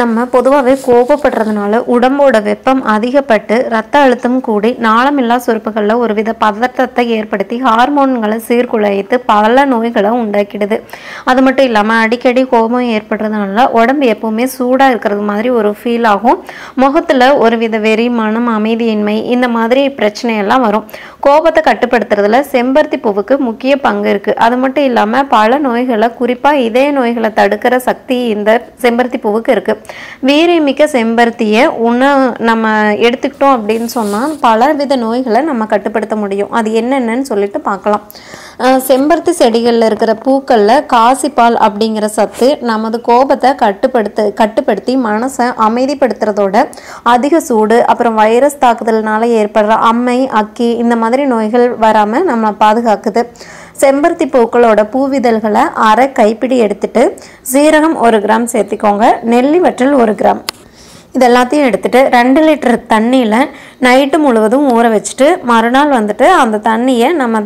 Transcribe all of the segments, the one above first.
நம்ம பொதுவாகவே கோபப்படுறதுனால உடம்போட வெப்பம் அதிகப்பட்டு ரத்த அழுத்தம் கூடி நாளமில்லா சுரப்புகளில் ஒரு வித பதட்டத்தை ஏற்படுத்தி ஹார்மோன்களை சீர்குலைத்து பல நோய்களை உண்டாக்கிடுது. அது மட்டும் இல்லாமல் அடிக்கடி கோபம் ஏற்படுறதுனால உடம்பு எப்போவுமே சூடாக இருக்கிறது மாதிரி ஒரு ஃபீல் ஆகும். முகத்தில் ஒரு வித வெறி மனம் அமைதியின்மை இந்த மாதிரி பிரச்சனையெல்லாம் வரும். கோபத்தை கட்டுப்படுத்துறதுல செம்பருத்தி பூவுக்கு முக்கிய பங்கு இருக்குது அது மட்டும் இல்லாமல் பல நோய்களை குறிப்பாக இதய நோய்களை தடுக்கிற சக்தி இந்த செம்பருத்தி பூவுக்கு இருக்குது வீரியமிக்க செம்பருத்தியை உணவு நம்ம எடுத்துக்கிட்டோம் அப்படின்னு சொன்னால் பலவித நோய்களை நம்ம கட்டுப்படுத்த முடியும். அது என்னென்னன்னு சொல்லிட்டு பார்க்கலாம். செம்பருத்தி செடிகளில் இருக்கிற பூக்களில் காசிப்பால் அப்படிங்கிற சத்து நமது கோபத்தை கட்டுப்படுத்த கட்டுப்படுத்தி மனசை அமைதிப்படுத்துறதோட அதிக சூடு அப்புறம் வைரஸ் தாக்குதல்னால ஏற்படுற அம்மை அக்கி இந்த மாதிரி நோய்கள் வராமல் நம்ம பாதுகாக்குது. செம்பருத்தி பூக்களோட பூவிதழ்களை அரை கைப்பிடி எடுத்துட்டு சீரகம் ஒரு கிராம் சேர்த்திக்கோங்க நெல்லி வற்றல் ஒரு கிராம். இது எல்லாத்தையும் எடுத்துட்டு ரெண்டு லிட்டர் தண்ணியில் நைட்டு முழுவதும் ஊற வச்சுட்டு மறுநாள் வந்துட்டு அந்த தண்ணியை நம்ம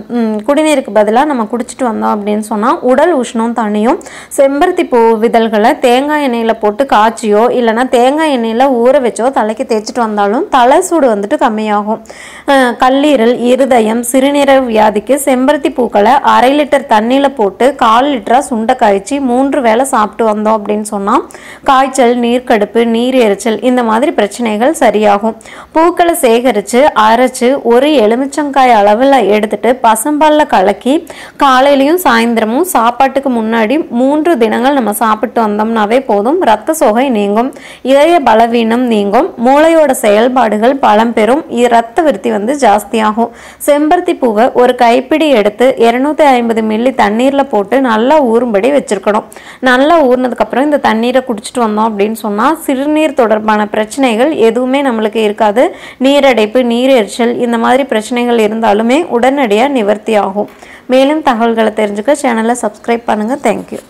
குடிநீருக்கு பதிலாக நம்ம குடிச்சிட்டு வந்தோம் அப்படின்னு சொன்னால் உடல் உஷ்ணம் தண்ணியும் செம்பருத்தி பூ விதழ்களை தேங்காய் எண்ணெயில் போட்டு காய்ச்சியோ இல்லைனா தேங்காய் எண்ணெயில் ஊற வச்சோ தலைக்கு தேய்ச்சிட்டு வந்தாலும் தலை சூடு வந்துட்டு கம்மியாகும். கல்லீரல் இருதயம் சிறுநீரக வியாதிக்கு செம்பருத்தி பூக்களை அரை லிட்டர் தண்ணியில் போட்டு கால் லிட்டராக சுண்டை காய்ச்சி மூன்று வேளை சாப்பிட்டு வந்தோம் அப்படின்னு சொன்னால் காய்ச்சல் நீர்க்கடுப்பு நீர் எரிச்சல் இந்த மாதிரி பிரச்சனைகள் சரியாகும். பூக்களை சேகரித்து அரைச்சு ஒரு எலுமிச்சங்காய் அளவில் எடுத்துட்டு பசும்பாலில் கலக்கி காலையிலையும் சாயந்தரமும் சாப்பாட்டுக்கு முன்னாடி மூன்று தினங்கள் நம்ம சாப்பிட்டு வந்தோம்னாவே போதும். ரத்த சோகை நீங்கும் இதய பலவீனம் நீங்கும் மூளையோட செயல்பாடுகள் பலம் பெறும் இரத்த ரத்த விருத்தி வந்து ஜாஸ்தியாகும். செம்பருத்தி பூவை ஒரு கைப்பிடி எடுத்து இருநூத்தி ஐம்பது மில்லி தண்ணீரில் போட்டு நல்லா ஊறும்படி வச்சிருக்கணும். நல்லா ஊறினதுக்கப்புறம் இந்த தண்ணீரை குடிச்சிட்டு வந்தோம் அப்படின்னு சொன்னால் சிறுநீர் தொடர்பான பிரச்சனைகள் எதுவுமே நம்மளுக்கு இருக்காது. நீரடைப்பு நீரெரிச்சல் இந்த மாதிரி பிரச்சனைகள் இருந்தாலுமே உடனடியாக நிவர்த்தி ஆகும் மேலும் தகவல்களை தெரிஞ்சுக்க சேனலை சப்ஸ்கிரைப் பண்ணுங்கள் தேங்க்யூ